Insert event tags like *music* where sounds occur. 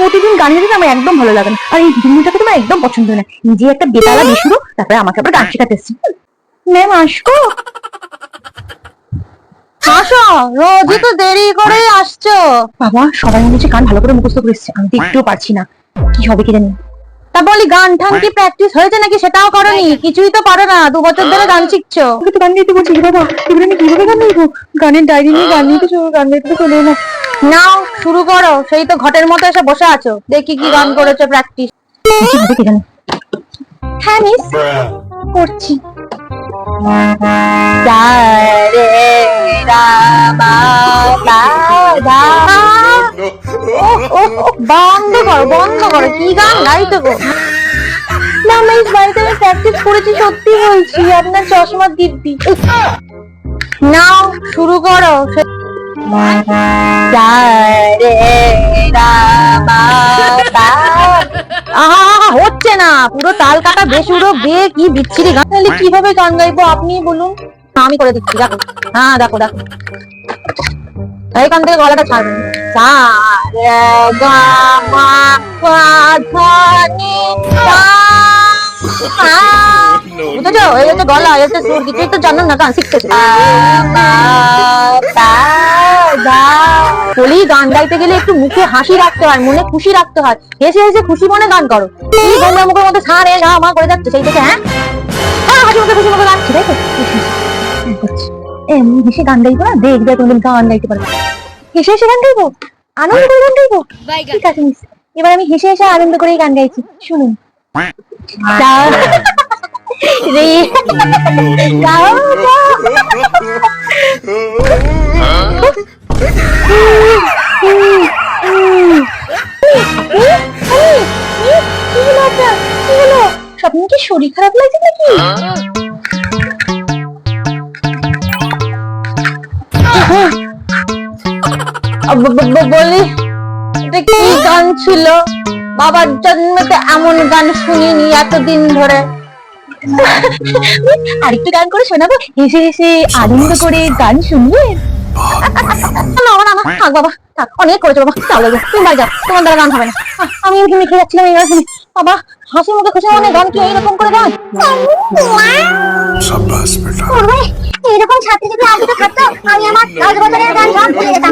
প্রতিদিন গান গাইতে আমার একদম ভালো লাগে না। আর এই দিদিমণিটাকে তোমার একদম পছন্দ না। নিজে একটা বেতালা বেশুরো তারপরে আমাকে আবার গান শেখাতে এসছে। ম্যাম আসব আসো রোজই তো দেরি করে আসছো। বাবা সবাই মনে হচ্ছে গান ভালো করে মুখস্থ করে এসছে আমি তো একটুও পারছি না। কি হবে কি জানি? তা বলি গান ঠান কি প্র্যাকটিস হয়েছে নাকি সেটাও করনি? কিছুই তো পারো না দু বছর ধরে গান শিখছো। তো গান গাইতে বলছি বাবা আমি কীভাবে গান গাইবো গানের ডায়েরি নিয়ে গান গাইতে চলো গান গাইতে চলে না। নাও, শুরু করো। সেই তো ঘটের মতো এসে বসে আছো। দেখি কি গান করেছ প্র্যাকটিস হ্যাঁ মিস করছি। বন্ধ করো বন্ধ করো। কি গান? গাইতে গো। না মিস বাড়িতে আমি প্র্যাকটিস করেছি, সত্যি বলছি। আপনার চশমা দিব্যি। নাও, শুরু করো। হচ্ছে না। পুরো তাল কাটা বেসুরো বে কি বিচ্ছিরি গান। তাহলে কীভাবে গান গাইবো? আপনি বলুন। আমি করে দিচ্ছি দেখো। হ্যাঁ দেখো দেখো। এইখান থেকে গলাটা ছাড়বেন। *laughs* বুঝেছ? এই হচ্ছে গলা এই হচ্ছে সুর কিছুই তো জানো না গান শিখতেছে *laughs* বলি গান গাইতে গেলে একটু মুখে হাসি রাখতে হয় মনে খুশি রাখতে হয়। হেসে হেসে খুশি মনে গান করো। এই গঙ্গা মুখের মধ্যে সারে গা মা করে যাচ্ছে সেই থেকে হ্যাঁ? হ্যাঁ হাসি মুখে খুশি মুখে গাচ্ছি তাই তো এ হেসে গান গাইবো না? দেখ দেখ তুমি গান গাইতে পারব হেসে হেসে গান গাইবো? আনন্দ করে গান গাইবো? ঠিক আছে মিস। এবার আমি হেসে হেসে আনন্দ করেই গান গাইছি। শুনুন। রে। *laughs* যাও *laughs* স্বপ্ন কি শরীর খারাপ লাগছে নাকি? বলি, এটা কি গান ছিল? বাবার জন্মতে এমন গান শুনিনি এতদিন ধরে। আরেকটু গান করে শোনাবো? হেসে হেসে আনন্দ করে গান শুনবে না না থাক বাবা অনেক করেছ বাবা, চলো গো তুমি যাও, তোমার দ্বারা গান হবে না। আমি যাচ্ছিলাম। বাবা হাসি মুখে খুশি মনে গান কি এরকম করে গান? সাব্বাস বেটা। এরকম ছাত্রী যদি আজকে খাতো আমি আমার দশ বছরের গান সব ভুলে যেতাম।